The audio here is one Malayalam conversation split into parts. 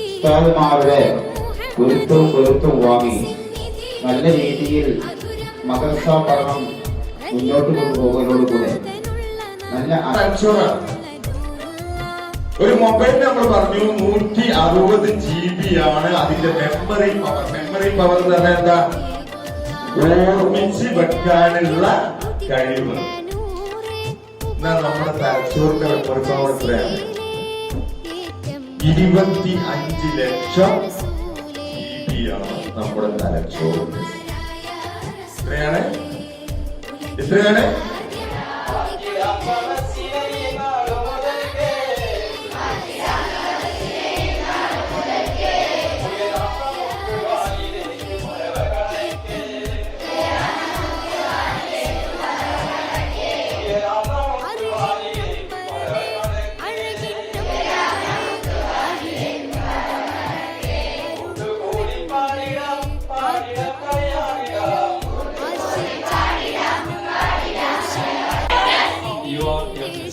ഉസ്താദുമാരുടെ ഗുരുത്വം ഗുരുത്വം വാങ്ങി നല്ല രീതിയിൽ മദർസ പഠനം മുന്നോട്ട് കൊണ്ടുപോകുന്നതോടുകൂടെ നല്ല ഒരു മൊബൈൽ നമ്മൾ പറഞ്ഞു നൂറ്റി അറുപത് ജി ബി ആണ്. അതിന്റെ മെമ്മറി പവർ മെമ്മറി പവർ എന്ന് പറഞ്ഞാൽ എന്താ? ഓർമ്മിച്ച് വെക്കാനുള്ള കഴിവ്. നമ്മുടെ തലച്ചോറിന്റെ പവർ എത്രയാണ് ഇരുപത്തി അഞ്ച് ലക്ഷം ജി ആണ് നമ്മുടെ തലച്ചോറിന് എത്രയാണ്? എത്രയാണ്?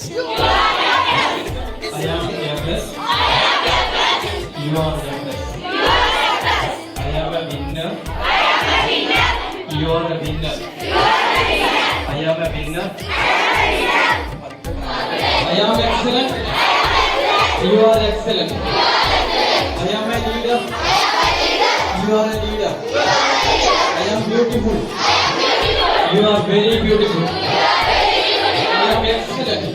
Yuvarlak yaklaş. Ayağım yaklaş. Ayağım yaklaş. Yuvarlak yaklaş. Yuvarlak yaklaş. Ayağıma bindim. Ayağıma bindim. Yuvarlak bindim. Yuvarlak bindim. Ayağıma bindim. Ayağıma bindim. I am excellent. You are excellent. I am a leader. You are a leader. I am beautiful. You are very beautiful. I am excellent.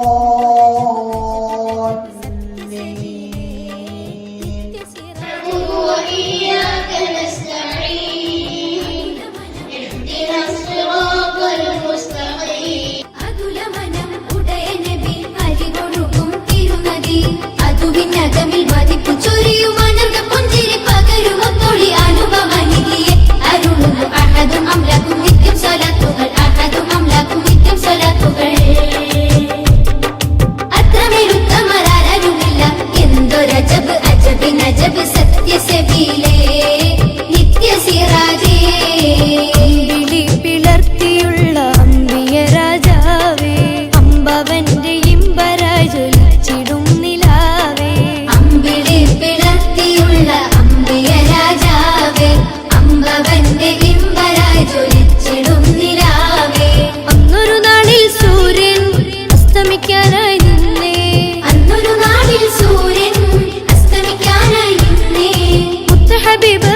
மதிப்பு അസ്തമിക്കാനായി അന്നൊരു നാടിൽ സൂര്യൻ അസ്തമിക്കാനായി നിന്നേ. മുത്തഹബീബ്